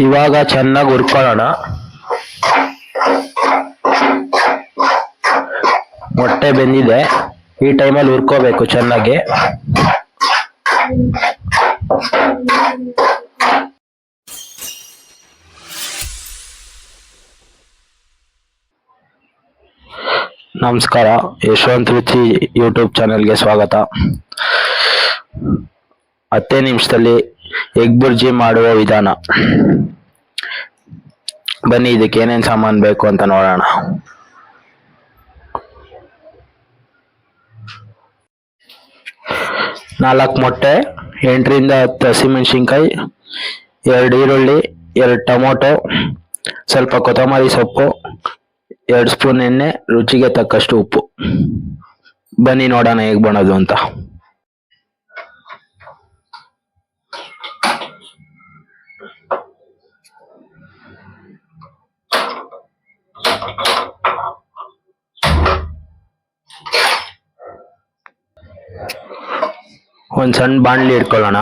ಇವಾಗ ಚೆನ್ನಾಗಿ ಹುರ್ಕೊಳ್ಳೋಣ. ಮೊಟ್ಟೆ ಬೆಂದಿದೆ. ಈ ಟೈಮಲ್ಲಿ ಹುರ್ಕೋಬೇಕು ಚೆನ್ನಾಗಿ. ನಮಸ್ಕಾರ. ಯಶವಂತ ರುಚಿ ಯೂಟ್ಯೂಬ್ ಚಾನೆಲ್ಗೆ ಸ್ವಾಗತ. ಹತ್ತೇ ನಿಮಿಷದಲ್ಲಿ ಎಗ್ ಬುರ್ಜಿ ಮಾಡುವ ವಿಧಾನ. ಬನ್ನಿ, ಇದಕ್ಕೆ ಏನೇನು ಸಾಮಾನು ಬೇಕು ಅಂತ ನೋಡೋಣ. ನಾಲ್ಕು ಮೊಟ್ಟೆ, ಎಂಟರಿಂದ ಹತ್ತು ಹಸಿಮೆಣಸಿನ್ಕಾಯಿ, ಎರಡು ಈರುಳ್ಳಿ, ಎರಡು ಟೊಮೊಟೊ, ಸ್ವಲ್ಪ ಕೊತ್ತಂಬರಿ ಸೊಪ್ಪು, ಎರಡು ಸ್ಪೂನ್ ಎಣ್ಣೆ, ರುಚಿಗೆ ತಕ್ಕಷ್ಟು ಉಪ್ಪು. ಬನ್ನಿ, ನೋಡೋಣ ಹೇಗೆ ಮಾಡೋದು ಅಂತ. ಒಂದು ಸಣ್ಣ ಬಾಣಲಿ ಇಟ್ಕೊಳ್ಳೋಣ.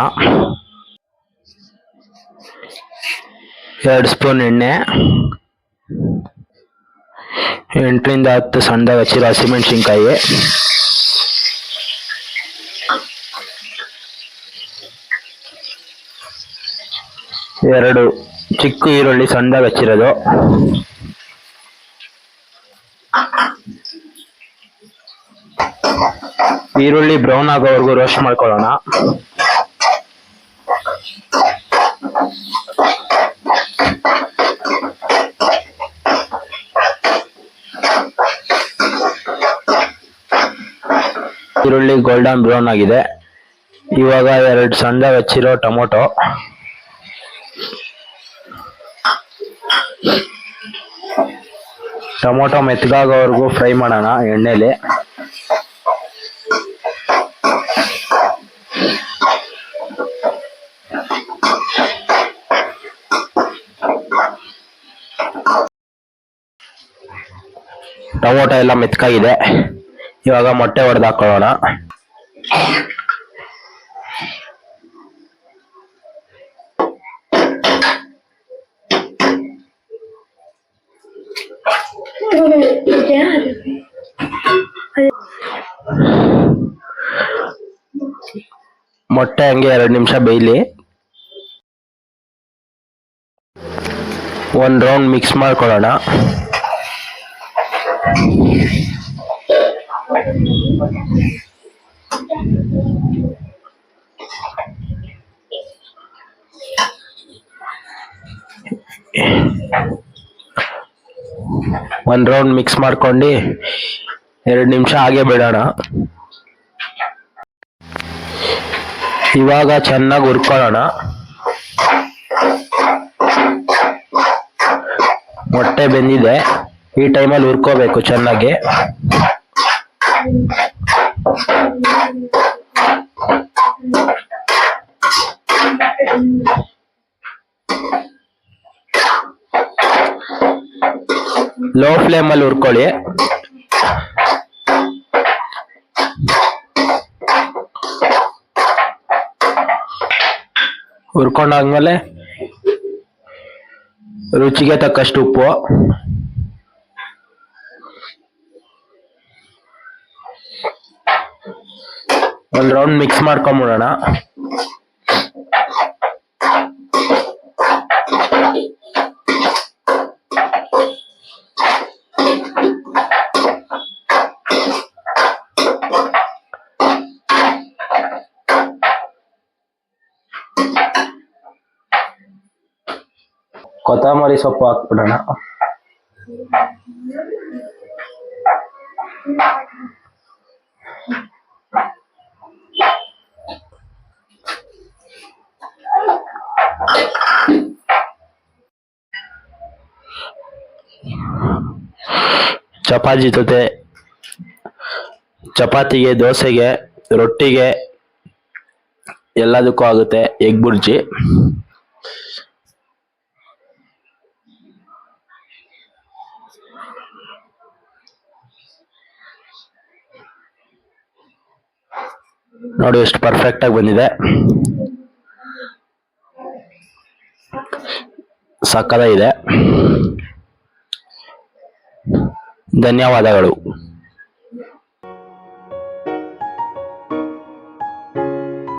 ಎರಡು ಸ್ಪೂನ್ ಎಣ್ಣೆ. ಎಂಟರಿಂದ ಹತ್ತು ಸಣ್ಣದಾಗ ಹಚ್ಚಿರೋ ಹಸಿಮೆಣಸಿನ್ಕಾಯಿ. ಎರಡು ಚಿಕ್ಕ ಈರುಳ್ಳಿ ಸಣ್ಣದಾಗ ಹಚ್ಚಿರೋದು. ಈರುಳ್ಳಿ ಬ್ರೌನ್ ಆಗೋವರೆಗೂ ರೋಸ್ಟ್ ಮಾಡ್ಕೊಳ್ಳೋಣ. ಈರುಳ್ಳಿ ಗೋಲ್ಡನ್ ಬ್ರೌನ್ ಆಗಿದೆ. ಇವಾಗ ಎರಡು ಸಣ್ಣ ಹಚ್ಚಿರೋ ಟೊಮೊಟೊ. ಟೊಮೊಟೊ ಮೆತ್ತಗಾಗೋವರೆಗೂ ಫ್ರೈ ಮಾಡೋಣ ಎಣ್ಣೆಲಿ. ಟೊಮೊಟೊ ಎಲ್ಲ ಮೆತ್ಕಾಗಿದೆ. ಇವಾಗ ಮೊಟ್ಟೆ ಹೊಡೆದು ಹಾಕೊಳ್ಳೋಣ. ಮೊಟ್ಟೆ ಹಂಗೆ ಎರಡು ನಿಮಿಷ ಬೇಯಲಿ. ಒಂದು ರೌಂಡ್ ಮಿಕ್ಸ್ ಮಾಡ್ಕೊಳ್ಳೋಣ. ಒಂದ್ ರೌಂಡ್ ಮಿಕ್ಸ್ ಮಾಡ್ಕೊಂಡು ಎರಡು ನಿಮಿಷ ಹಾಗೆ ಬಿಡೋಣ. ಇವಾಗ ಚೆನ್ನಾಗಿ ಹುರ್ಕೊಳ್ಳೋಣ. ಮೊಟ್ಟೆ ಬೆಂದಿದೆ. ಈ ಟೈಮಲ್ಲಿ ಹುರ್ಕೋಬೇಕು ಚೆನ್ನಾಗಿ. ಲೋ ಫ್ಲೇಮಲ್ಲಿ ಹುರ್ಕೊಳ್ಳಿ. ಹುರ್ಕೊಂಡಾದ್ಮೇಲೆ ರುಚಿಗೆ ತಕ್ಕಷ್ಟು ಉಪ್ಪು. ಒಂದ್ ರೌಂಡ್ ಮಿಕ್ಸ್ ಮಾಡ್ಕೊಂಬಿಡೋಣ. ಕೊತ್ತಂಬರಿ ಸೊಪ್ಪು ಹಾಕ್ಬಿಡೋಣ. ಚಪಾತಿ ಜೊತೆ, ಚಪಾತಿಗೆ, ದೋಸೆಗೆ, ರೊಟ್ಟಿಗೆ, ಎಲ್ಲದಕ್ಕೂ ಆಗುತ್ತೆ ಎಗ್ ಬುರ್ಜಿ. ನೋಡಿ ಎಷ್ಟು ಪರ್ಫೆಕ್ಟ್ ಆಗಿ ಬಂದಿದೆ. ಸಕ್ಕತ್ತಾಗಿದೆ. ಧನ್ಯವಾದಗಳು.